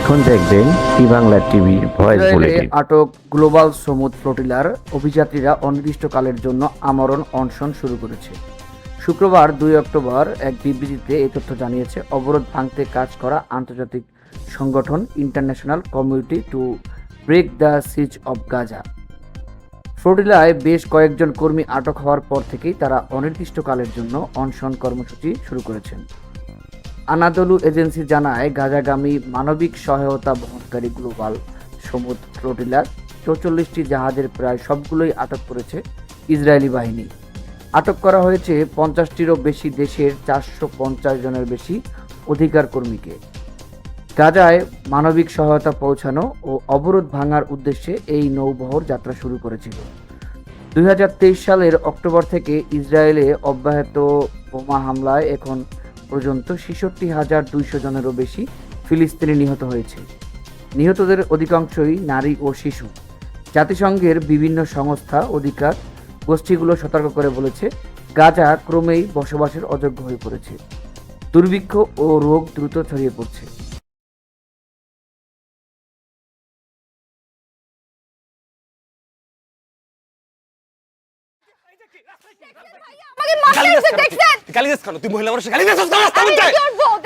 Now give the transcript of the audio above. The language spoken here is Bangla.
এখন দেখবেন ই বাংলা টিভির ভয়েস বুলেটিন আটক গ্লোবাল সমুদ্র ফ্লোটিলার অভিযাত্রীরা অনির্দিষ্টকালের জন্য আমরণ অনশন শুরু করেছে। শুক্রবার দুই অক্টোবর এক বিবৃতিতে এই তথ্য জানিয়েছে অবরোধ ভাঙতে কাজ করা আন্তর্জাতিক সংগঠন international community to break the siege of Gaza. ফ্লোটিলায় বেশ কয়েকজন কর্মী আটক হওয়ার পর থেকেই তারা অনির্দিষ্টকালের জন্য অনশন কর্মসূচি শুরু করেছেন। আনাদলু এজেন্সি জানায়, গাজাগামী মানবিক সহায়তা বহনকারী গ্লোবাল সমুদ্র ফ্লোটিলার চৌচল্লিশটি জাহাজের প্রায় সবগুলোই আটক করেছে ইসরায়েলি বাহিনী। আটক করা হয়েছে পঞ্চাশটিরও বেশি দেশের চারশো পঞ্চাশ জনের বেশি অধিকার কর্মীকে গাজায় মানবিক সহায়তা পৌঁছানো ও অবরোধ ভাঙার উদ্দেশ্যে এই নৌবহর যাত্রা শুরু করেছিল। দু হাজার তেইশ সালের অক্টোবর থেকে ইসরায়েলে অব্যাহত বোমা হামলায় এখন পর্যন্ত ছেষট্টি হাজার দুইশো জনেরও বেশি ফিলিস্তিনি নিহত হয়েছে। নিহতদের অধিকাংশই নারী ও শিশু। জাতিসংঘের বিভিন্ন সংস্থা অধিকার গোষ্ঠীগুলো সতর্ক করে বলেছে, গাজা ক্রমেই বসবাসের অযোগ্য হয়ে পড়েছে। দুর্ভিক্ষ ও রোগ দ্রুত ছড়িয়ে পড়ছে। গালি দিস কেন তুই? মহিলা মানুষ গালি দিস?